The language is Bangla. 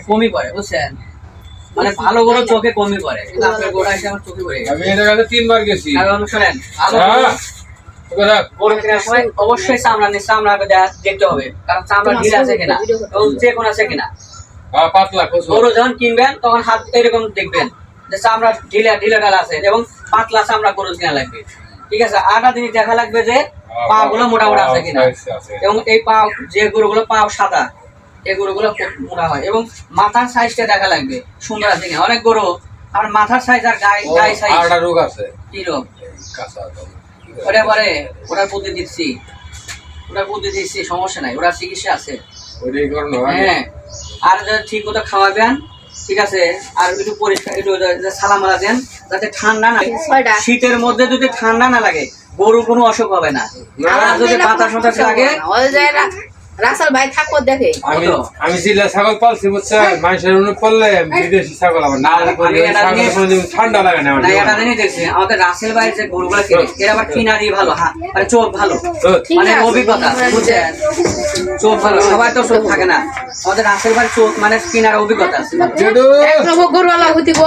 কমই পড়ে বুঝছেন? মানে ভালো গরু চোখে কমই পড়ে। আপনার গোড়া এসে আমার চোখে পড়ে গেছে। আমি এটার কাছে তিনবার গেছি। শোনেন ভালো হ্যাঁ গরু- গরু অবশ্যই চামড়া নিয়ে চামড়া দেখতে হবে। কারণ চামড়া ঢিল আছে কিনা এবং যে কোন আছে কিনা। হ্যাঁ, পাতলা গরু যখন কিনবেন তখন হাত এরকম দেখবেন যে চামড়া ঢিলা ঢিলা ডাল আছে এবং পাতলা চামড়া গরু কিনা লাগবে। ঠিক আছে আটা জিনিস দেখা লাগবে যে পা গুলো মোটা মোটা আছে কিনা। এবং এই পা যে গরুগুলো পা সাদা এই গরুগুলো খুব মোটা হয়। এবং মাথার সাইজটা দেখা লাগবে সুন্দর আছে কিনা? অনেক গরু আর মাথার সাইজ আর গায়ে গায়ে সাইজ আরেকটা রোগ আছে। কি রোগ। ওটা পরে ওটার বুদ্ধি দিচ্ছি। ওটার বুদ্ধি দিচ্ছি সমস্যা নাই ওরা চিকিৎসা আছে। ওইটাই করানো হয়। হ্যাঁ আর যদি ঠিক মতো খাওয়াবেন ঠিক আছে? আর একটু পরিষ্কার একটু সালামালা দেন যাতে ঠান্ডা না লাগে। শীতের মধ্যে যদি ঠান্ডা না লাগে গরু কোনো অসুখ হবে না। আর যদি বাতাস লাগে রাসেল ভাই থাকো দেখে। আমি? আমি জিলা ছাগল পালছি বুঝছেন? মানুষের অনুপ করলে বিদেশি ছাগল আমার। না ঠান্ডা লাগে না আমার এটা। জানি দেখছি আমাদের রাসেল ভাইয়ের যে গরুগুলো কিনে এরা আবার কিনারি ভালো হ্যাঁ মানে চোখ ভালো। মানে অভিজ্ঞতা বুঝছেন? চোখ ভালো সবাই তো চোখ থাকে না। আমাদের রাসেল ভাই চোখ মানে কিনার অভিজ্ঞতা আছে। হইতিব